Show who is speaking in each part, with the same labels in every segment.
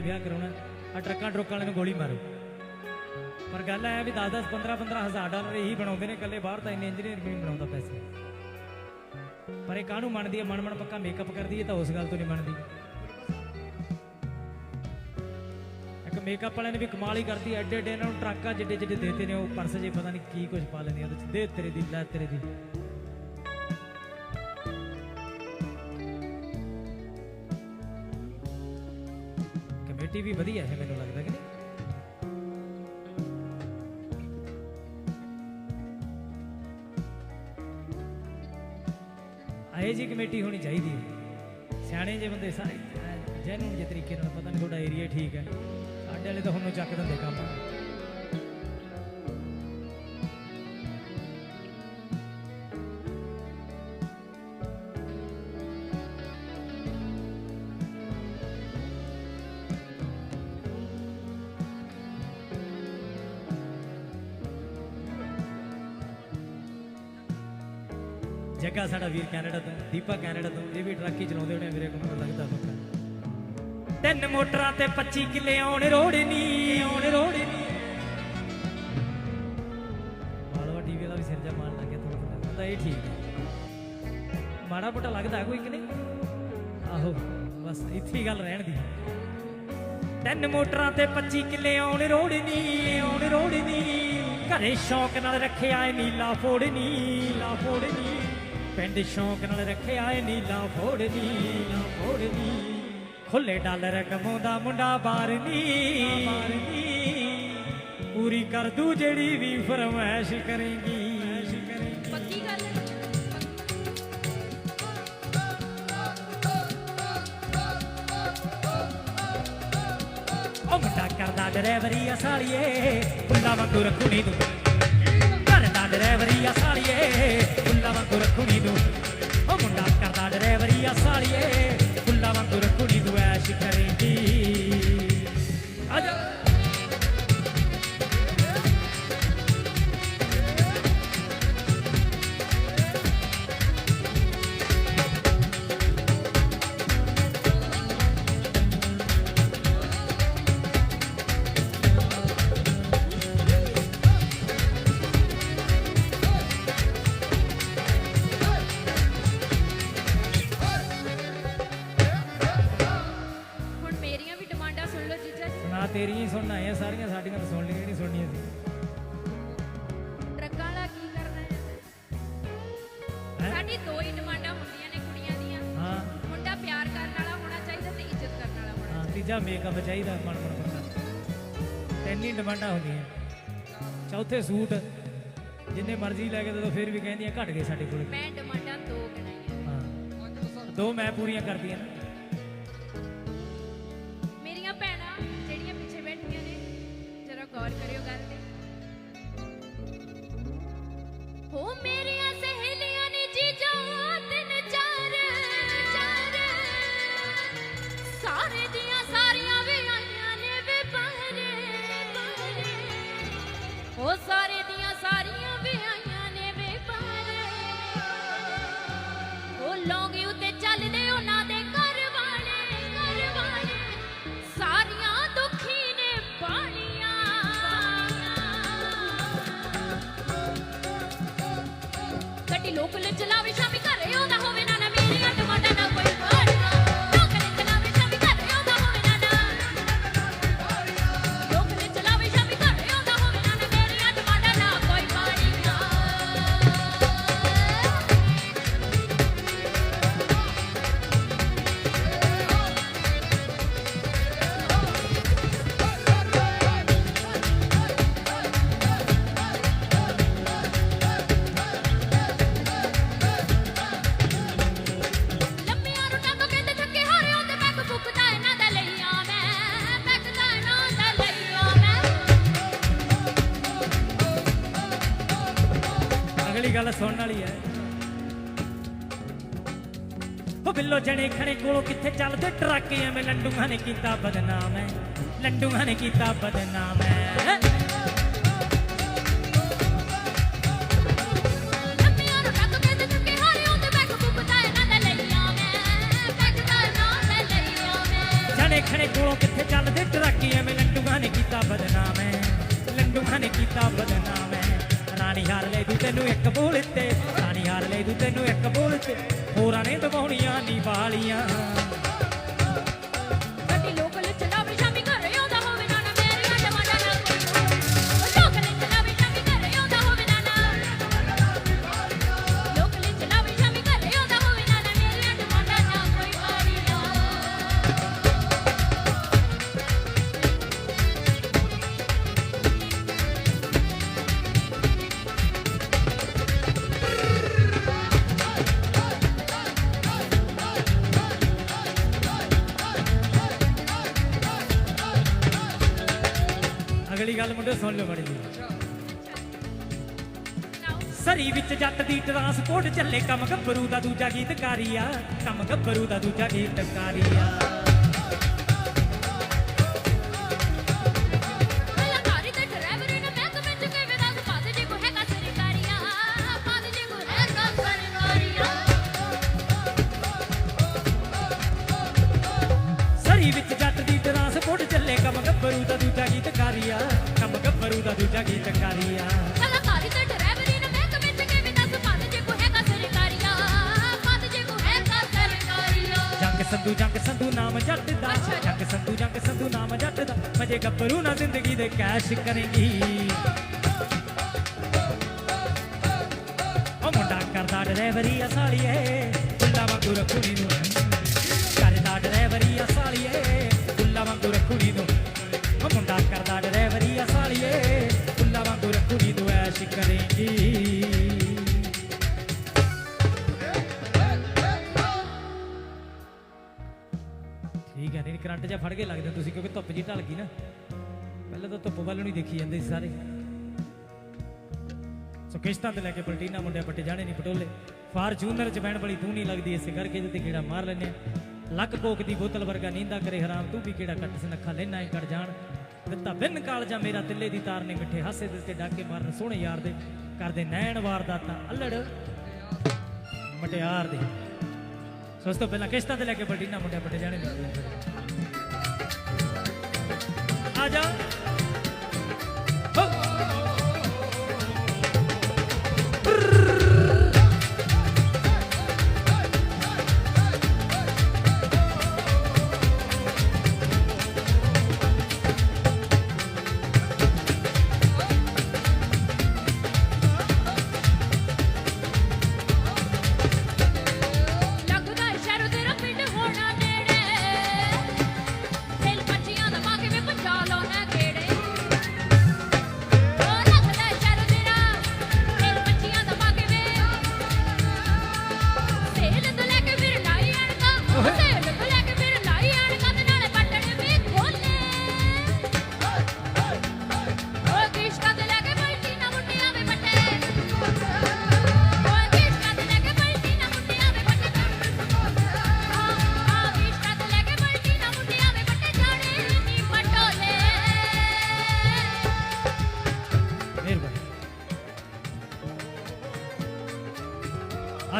Speaker 1: ਨੇ ਵਿਆਹ ਕਰਾਉਣਾ ਆ ਟਰੱਕਾਂ ਟਰੁੱਕਾਂ ਵਾਲਿਆਂ ਨੂੰ ਗੋਲੀ ਮਾਰੋ। ਪਰ ਗੱਲ ਐ ਵੀ 10 10 15 15 ਹਜ਼ਾਰ ਡਾਲਰ ਇਹੀ ਬਣਾਉਂਦੇ ਨੇ ਇਕੱਲੇ ਬਾਹਰ ਤਾਂ ਇੰਨੇ ਇੰਜੀਨੀਅਰ ਵੀ ਬਣਾਉਂਦਾ ਪੈਸੇ। ਪਰ ਇਹ ਕਾਹਨੂੰ ਮੰਨਦੀ ਹੈ? ਮਨ ਮਨ ਪੱਕਾ ਮੇਕਅਪ ਕਰਦੀ ਹੈ ਤਾਂ ਉਸ ਗੱਲ ਤੋਂ ਨਹੀਂ ਮੰਨਦੀ। ਇੱਕ ਮੇਕਅਪ ਵਾਲਿਆਂ ਨੇ ਵੀ ਕਮਾਲ ਹੀ ਕਰਦੀ ਐਡੇ ਐਡੇ ਇਹਨਾਂ ਨੂੰ ਟਰੱਕਾਂ ਜਿੱਡੇ ਜਿੱਡੇ ਦੇਤੇ ਨੇ, ਉਹ ਪਰਸ ਜੇ ਪਤਾ ਨਹੀਂ ਕੀ ਕੁਝ ਪਾ ਲੈਂਦੀ ਉਹਦੇ ਚ ਦੇ ਤੇਰੇ ਦੀ, ਲੈ ਤੇਰੇ ਦੀ। ਕਮੇਟੀ ਵੀ ਵਧੀਆ ਹੈ, ਮੈਨੂੰ ਲੱਗਦਾ ਕਿ ਨਹੀਂ? ਆਏ ਜੀ ਕਮੇਟੀ ਹੋਣੀ ਚਾਹੀਦੀ ਹੈ। ਸਿਆਣੇ ਜੇ ਬੰਦੇ ਸਾਰੇ ਜੈਨੂਨ ਜੇ ਤਰੀਕੇ ਨਾਲ ਪਤਾ ਨਹੀਂ ਤੁਹਾਡਾ ਏਰੀਆ ਠੀਕ ਹੈ। ਸਾਡੇ ਵਾਲੇ ਤਾਂ ਹੁਣ ਚੱਕ ਦਿੰਦੇ ਕੰਮ। ਜੱਗਾ ਸਾਡਾ ਵੀਰ ਕੈਨੇਡਾ ਤੋਂ, ਦੀਪਾ ਕੈਨੇਡਾ ਤੋਂ, ਇਹ ਵੀ ਟਰੱਕ ਹੀ ਚਲਾਉਂਦੇ ਹੋਣੇ ਮੇਰੇ ਕੋਲ ਲੱਗਦਾ ਪੱਕਾ ਤਿੰਨ ਮੋਟਰਾਂ ਤੇ 25 ਕਿੱਲੇ ਆਉਣ ਰੋੜ ਆਉਣ ਰੋੜ ਨਹੀਂ ਟੀਵੀ ਦਾ ਵੀ ਸਿਰ ਜਾ ਮਾਰਨ ਲੱਗਿਆ ਥੋੜਾ ਥੋੜਾ ਤਾਂ ਇਹ ਠੀਕ ਹੈ। ਮਾੜਾ ਮੋਟਾ ਲੱਗਦਾ ਕੋਈ ਕਿ ਨਹੀਂ? ਆਹੋ, ਬਸ ਇੱਥੇ ਹੀ ਗੱਲ ਰਹਿਣ ਦੀ। ਤਿੰਨ ਮੋਟਰਾਂ ਤੇ 25 ਕਿੱਲੇ ਆਉਣ ਰੋੜ ਆਉਣ ਰੋੜ ਘਰੇ ਸ਼ੌਕ ਨਾਲ ਰੱਖਿਆ ਏ ਨੀਲਾ ਫੋੜਨੀ ਨੀਲਾ ਫੋੜਨੀ ਪਿੰਡ ਸ਼ੌਕ ਨਾਲ ਰੱਖਿਆ ਏ ਨੀਲਾ ਫੋੜਨੀ ਨੀਲਾ ਫੋੜਨੀ ਖੁੱਲੇ ਡਾਲਰ ਕਮਾਉਂਦਾ ਮੁੰਡਾ ਬਾਰਨੀ ਬਾਰਨੀ ਪੂਰੀ ਕਰ ਦੂ ਜਿਹੜੀ ਵੀ ਫਰਮਾਇਸ਼ ਕਰੇਗੀ।
Speaker 2: ਪੱਕੀ ਗੱਲ ਹੈ
Speaker 1: ਉਹ ਮੁੰਡਾ ਕਰਦਾ ਡਰਾਈਵਰੀ ਆ ਸਾਲੀਏ ਫੁੱਲਾ ਵਾਂਗੂ ਰੱਖੂਣੀ ਤੂੰ ਕਰਦਾ ਡਰਾਈਵਰੀ ਆ ਸਾਲੀਏ, ਫੁੱਲਾ ਵਾਂਗੂ ਰੱਖੂਣੀ ਤੂੰ। ਉਹ ਮੁੰਡਾ ਕਰਦਾ ਡਰਾਈਵਰੀ ਆ ਸਾਲੀਏ, ਫੁੱਲਾ ਵਾਂਗੂ ਰੱਖੂਣੀ ਤੂੰ ਐਸ਼ ਕਰੇਂਗੀ ਆ
Speaker 2: ਦੋ ਹੀ ਡਿਮਾਂਡਾਂ ਹੁੰਦੀਆਂ ਨੇ ਕੁੜੀਆਂ ਦੀਆਂ।
Speaker 1: ਹਾਂ।
Speaker 2: ਮੁੰਡਾ ਪਿਆਰ ਕਰਨ ਵਾਲਾ ਹੋਣਾ ਚਾਹੀਦਾ ਤੇ ਇੱਜ਼ਤ ਕਰਨ ਵਾਲਾ ਹੋਣਾ
Speaker 1: ਹਾਂ ਤੀਜਾ ਮੇਕਅਪ ਚਾਹੀਦਾ ਮਨ ਮਨ ਪੱਕਾ ਤਿੰਨ ਡਿਮਾਂਡਾਂ ਹੁੰਦੀਆਂ। ਚੌਥੇ ਸੂਟ ਜਿੰਨੇ ਮਰਜ਼ੀ ਲੈ ਕੇ ਦੇ ਦੋ ਫਿਰ ਵੀ ਕਹਿੰਦੀਆਂ ਘਟ ਗਏ ਸਾਡੇ ਕੋਲ।
Speaker 2: ਮੈਂ ਡਿਮਾਂਡਾਂ ਦੋ ਗਿਣਾਈਆਂ
Speaker 1: ਹਾਂ। ਦੋ ਮੈਂ ਪੂਰੀਆਂ ਕਰਦੀਆਂ
Speaker 2: ਗੱਲ
Speaker 1: ਸੁਣਨ ਵਾਲੀ ਹੈ ਉਹ ਬਿੱਲੋ ਜਣੇ ਖਣੇ ਕੋਲੋਂ ਕਿੱਥੇ ਚੱਲਦੇ? ਟਰੱਕ ਐਵੇਂ ਲੰਡੂਆਂ ਨੇ ਕੀਤਾ ਬਦਨਾਮ ਹੈ ਲੰਡੂਆਂ ਨੇ ਕੀਤਾ ਬਦਨਾਮ ਹੈ ਮੁੰਡੇ ਸੁਣ ਲਓ ਬੜੀ ਸਰੀ ਵਿੱਚ ਜੱਟ ਦੀ ਟਰਾਂਸਪੋਰਟ ਚੱਲੇ, ਕੰਮ ਗੱਭਰੂ ਦਾ ਦੂਜਾ ਗੀਤਕਾਰੀ ਆ, ਕੰਮ ਗੱਭਰੂ ਦਾ ਦੂਜਾ ਗੀਤਕਾਰੀ ਆ। ਸੰਧੂ ਜੰਗ ਸੰਧੂ ਨਾਮ ਜੱਟ ਦਾ। ਜੰਗ ਸੰਧੂ ਜੰਗ ਸੰਧੂ ਨਾਮ ਜੱਟ ਦਾ ਮਜੇ ਗੱਭਰੂ ਨਾ ਜ਼ਿੰਦਗੀ ਦੇ ਕੈਸ਼ ਕਰੇਗੀ। ਉਹ ਮੁੰਡਾ ਕਰਦਾ ਡਰਾਈਵਰੀ ਆ ਸਾਲੀਏ ਬੁੱਲਾ ਵਾਂਗੂ ਰੱਖੂਣੀ ਨੂੰ। ਕਰਦਾ ਡਰਾਈਵਰੀ ਆ ਸਾਲੀਏ ਬੁੱਲਾ ਵਾਂਗੂ ਰੱਖੂਣੀ ਨੂੰ। ਉਹ ਮੁੰਡਾ ਕਰਦਾ ਡਰਾਈਵਰੀ ਕਰੇਗੀ। ਠੀਕ ਹੈ, ਨਹੀਂ, ਕਰੰਟ ਜਿਹਾ ਫੜ ਕੇ ਲੱਗਦਾ ਤੁਸੀਂ, ਕਿਉਂਕਿ ਧੁੱਪ ਜੀ ਢਲ ਗਈ ਨਾ। ਪਹਿਲਾਂ ਤਾਂ ਧੁੱਪ ਵੱਲ ਨਹੀਂ ਦੇਖੀ ਜਾਂਦੇ ਸੀ ਸਾਰੇ। ਸੋ ਕਿਸ਼ਤਾਂ ਤੇ ਲੈ ਕੇ ਪਲਟੀਨਾ ਮੁੰਡਿਆ ਪੱਟੇ ਜਾਣੇ ਨਹੀਂ ਪਟੋਲੇ। ਫਾਰਚੂਨਰ ਚ ਬੈਣ ਬੜੀ ਤੂੰ ਨਹੀਂ ਲੱਗਦੀ, ਇਸੇ ਕਰਕੇ ਤੇ ਕਿਹੜਾ ਮਾਰ ਲੈਨੇ ਆ। ਲੱਕ ਕੋਕ ਦੀ ਬੋਤਲ ਵਰਗਾ ਨੀਂਦਾ ਕਰੇ ਹਰਾਮ, ਤੂੰ ਵੀ ਕਿਹੜਾ ਕੱਟ ਸਨੱਖਾ ਲੈਣਾ ਏ ਕਰ ਜਾਣ। ਦਿੱਤਾ। ਬਿੰਨ ਕਾਲਜਾ ਮੇਰਾ ਤਿੱਲੇ ਦੀ ਤਾਰ ਨੇ ਮਿੱਠੇ ਹਾਸੇ ਦੇ ਤੇ ਡਾਕੇ ਮਾਰਨ ਸੋਹਣੇ ਯਾਰ ਦੇ ਕਰਦੇ ਨੈਣ ਵਾਰਦਾਤਾਂ, ਅਲੜ, ਮਟਿਆਰ ਦੇ। ਸੋ ਉਸ ਤੋਂ ਪਹਿਲਾਂ ਕਿਸ਼ਤਾਂ ਤੇ ਲੈ ਕੇ ਪਲਟੀਨਾ ਮੁੰਡਿਆ ਪੱਟੇ ਜਾਣੇ ਨਹੀਂ ਆ ਜਾ।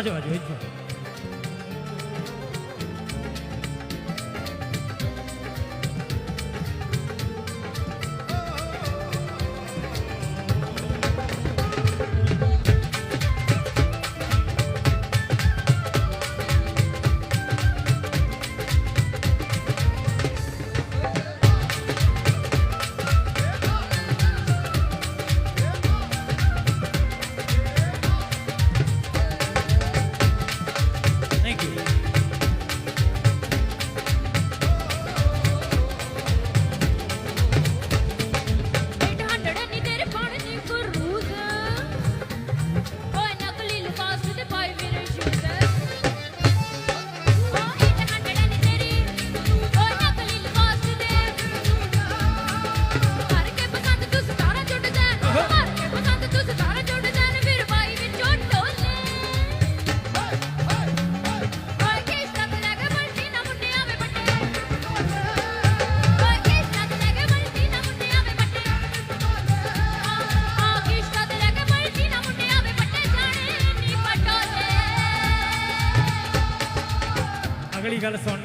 Speaker 2: ਆ
Speaker 1: ਜਾਓ ਆ ਜਾਓ ਇੱਥੇ ਥੈਂਕ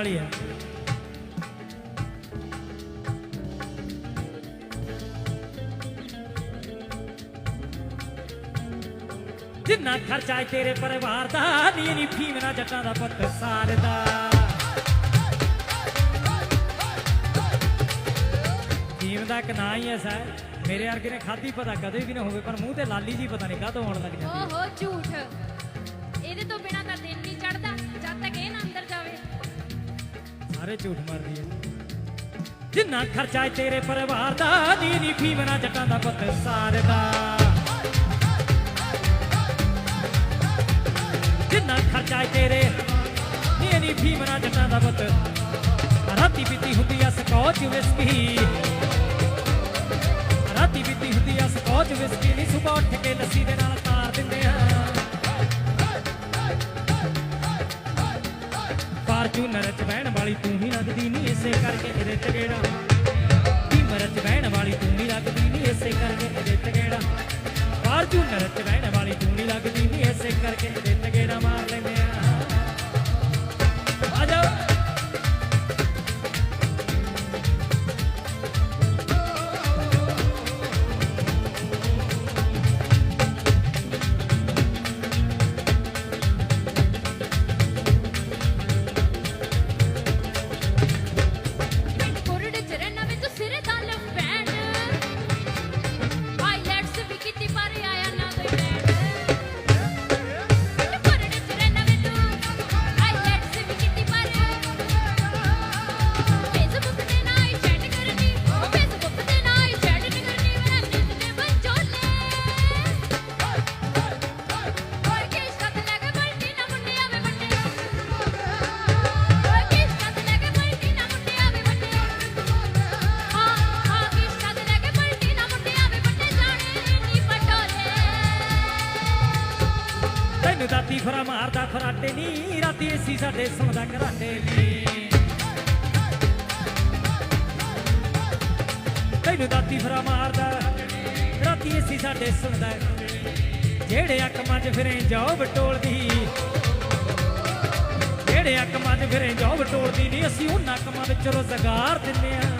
Speaker 1: ਵਾਲੀ ਹੈ ਜਿੰਨਾ ਖਰਚਾ ਹੈ ਤੇਰੇ ਪਰਿਵਾਰ ਦਾ, ਨੀ ਨੀ ਫੀਮਨਾ ਜੱਟਾਂ ਦਾ ਪੁੱਤ ਸਾਰਦਾ ਫੀਮ ਦਾ ਇੱਕ ਨਾਂ ਹੀ ਐਸਾ ਹੈ ਮੇਰੇ ਵਰਗੇ ਨੇ ਖਾਧੀ ਪਤਾ ਕਦੇ ਵੀ ਨਾ ਹੋਵੇ, ਪਰ ਮੂੰਹ ਤੇ ਲਾਲੀ ਜੀ ਪਤਾ ਨਹੀਂ ਕਾਹਤੋਂ ਆਉਣ ਲੱਗ ਜਾਂਦੀ
Speaker 2: ਓਹੋ, ਝੂਠ।
Speaker 1: ਸਾਰੇ ਝੂਠ ਮਾਰਦੀ ਹੈ ਜਿੰਨਾ ਖਰਚਾ ਏ ਤੇਰੇ ਪਰਿਵਾਰ ਦਾ, ਨੀ ਨੀ ਫੀਮਨਾ ਜੱਟਾਂ ਦਾ ਪੁੱਤ ਸਾਰਦਾ। ਜਿੰਨਾ ਖਰਚਾ ਹੈ ਤੇਰੇ, ਨੀ ਨੀ ਫੀਮਨਾ ਜੱਟਾਂ ਦਾ ਪੁੱਤ। ਰਾਤੀ ਪੀਤੀ ਹੁੰਦੀ ਆ ਸਕੌਚ ਵਿਸਕੀ। ਸਕੌਚ ਵਿਸਕੀ ਨਹੀਂ ਸੁਬਾ ਉੱਠ ਕੇ ਲੱਸੀ ਦੇ ਨਾਲ ਤਾਰ ਦਿੰਦੇ ਆ। ਫਾਰਚੂਨਰ ਚ ਬਹਿਣਾ ਵਾਲੀ ਤੂੰ ਹੀ ਲੱਗਦੀ ਨਹੀਂ ਇਸੇ ਕਰਕੇ ਇਹਦੇ ਤਗੇੜਾ ਬੀਮਰ ਚ ਬਹਿਣ ਵਾਲੀ ਤੈਨੂੰ ਫਰਾ ਮਾਰਦਾ ਫਰਾਟੇ ਨਹੀਂ ਰਾਤੀ ਏਸੀ ਸਾਡੇ ਸੁਣਦਾ ਘਰਾਟੇ ਨਹੀਂ ਤੈਨੂੰ ਦਾਤੀ ਫਰਾ ਮਾਰਦਾ, ਰਾਤੀ ਏਸੀ ਸਾਡੇ ਸੁਣਦਾ ਜਿਹੜੇ ਅੱਕਮਾਂ 'ਚ ਫਿਰੇ ਜੋਬ ਟੋਲਦੀ ਜਿਹੜੇ ਅੱਕਮਾਂ 'ਚ ਫਿਰੇ ਜੋਬ ਟੋਲਦੀ ਨੀ, ਅਸੀਂ ਉਹਨਾਂ ਕੰਮਾਂ ਵਿੱਚ ਰੋਜ਼ਗਾਰ ਦਿੰਦੇ ਆ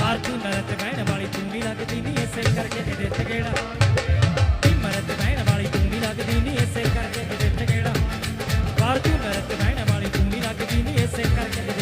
Speaker 1: ਮਾਰ ਤੂੰ ਨਰਤ ਕਹਿਣ ਵਾਲੀ ਤੂੰ ਨਹੀਂ ਲੱਗਦੀ ਨਹੀਂ ਇਸੇ ਕਰਕੇ ਇਹਦੇ ਗੇੜਾ ਲੱਗਦੀ ਨਹੀਂ ਇਸੇ ਕਰਕੇ ਤੇ ਵਿੱਚ ਕਿਹੜਾ ਬਾਹਰ ਤੂੰ ਨਰਕ ਰਹਿਣ ਵਾਲੀ ਤੂੰ ਨਹੀਂ ਲੱਗਦੀ ਨਹੀਂ ਇਸੇ ਕਰਕੇ